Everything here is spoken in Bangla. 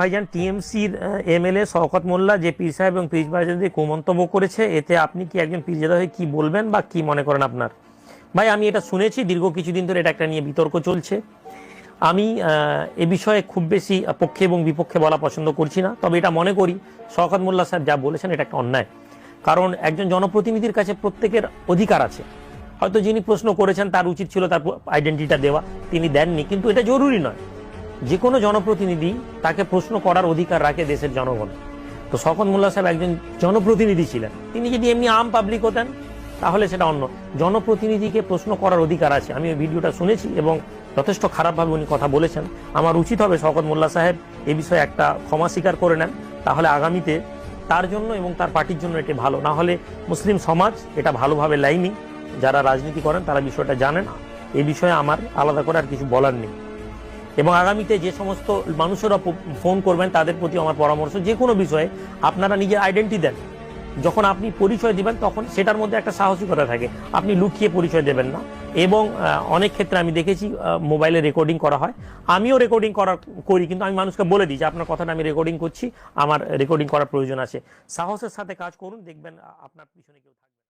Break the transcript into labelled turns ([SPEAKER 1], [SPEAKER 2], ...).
[SPEAKER 1] ভাইজান টিএমসির এমএলএ শওকত মোল্লা যে পীর সাহেব এবং পীর ভাইজানদের কুমন্তব্য করেছে। এতে আপনি কি একজন পীরজাদা হয়ে কি বলবেন বা কি মনে করেন আপনার? ভাই, আমি এটা শুনেছি, দীর্ঘ কিছুদিন ধরে এটা একটা নিয়ে বিতর্ক চলছে। আমি এ বিষয়ে খুব বেশি পক্ষে এবং বিপক্ষে বলা পছন্দ করছি না। তবে এটা মনে করি, শওকত মোল্লা সাহেব যা বলেছেন এটা একটা অন্যায়। কারণ একজন জনপ্রতিনিধির কাছে প্রত্যেকের অধিকার আছে। হয়তো যিনি প্রশ্ন করেছেন, তার উচিত ছিল তার আইডেন্টিটিটা দেওয়া, তিনি দেননি। কিন্তু এটা জরুরি নয়। যে কোনো জনপ্রতিনিধি তাকে প্রশ্ন করার অধিকার রাখে দেশের জনগণ। তো শকত মোল্লা সাহেব একজন জনপ্রতিনিধি ছিলেন। তিনি যদি এমনি আম পাবলিক হতেন, তাহলে সেটা অন্য। জনপ্রতিনিধিকে প্রশ্ন করার অধিকার আছে। আমি ওই ভিডিওটা শুনেছি এবং যথেষ্ট খারাপভাবে উনি কথা বলেছেন। আমার উচিত হবে শকত মোল্লা সাহেব এ বিষয়ে একটা ক্ষমা স্বীকার করে নেন। তাহলে আগামীতে তার জন্য এবং তার পার্টির জন্য এটি ভালো। না হলে মুসলিম সমাজ এটা ভালোভাবে লাইনি। যারা রাজনীতি করেন, তারা বিষয়টা জানেন। এ বিষয়ে আমার আলাদা করে আর কিছু বলার নেই। এবং আগামীতে যে সমস্ত মানুষেরা ফোন করবেন, তাদের প্রতি আমার পরামর্শ, যে কোনো বিষয়ে আপনারা নিজের আইডেন্টি দেন। যখন আপনি পরিচয় দিবেন, তখন সেটার মধ্যে একটা সাহসিকতা থাকে। আপনি লুকিয়ে পরিচয় দেবেন না। এবং অনেক ক্ষেত্রে আমি দেখেছি মোবাইলে রেকর্ডিং করা হয়। আমিও রেকর্ডিং করা করি, কিন্তু আমি মানুষকে বলে দিই যে, আপনার কথাটা আমি রেকর্ডিং করছি। আমার রেকর্ডিং করার প্রয়োজন আছে। সাহসের সাথে কাজ করুন, দেখবেন আপনার পিছনে কেউ থাকবে।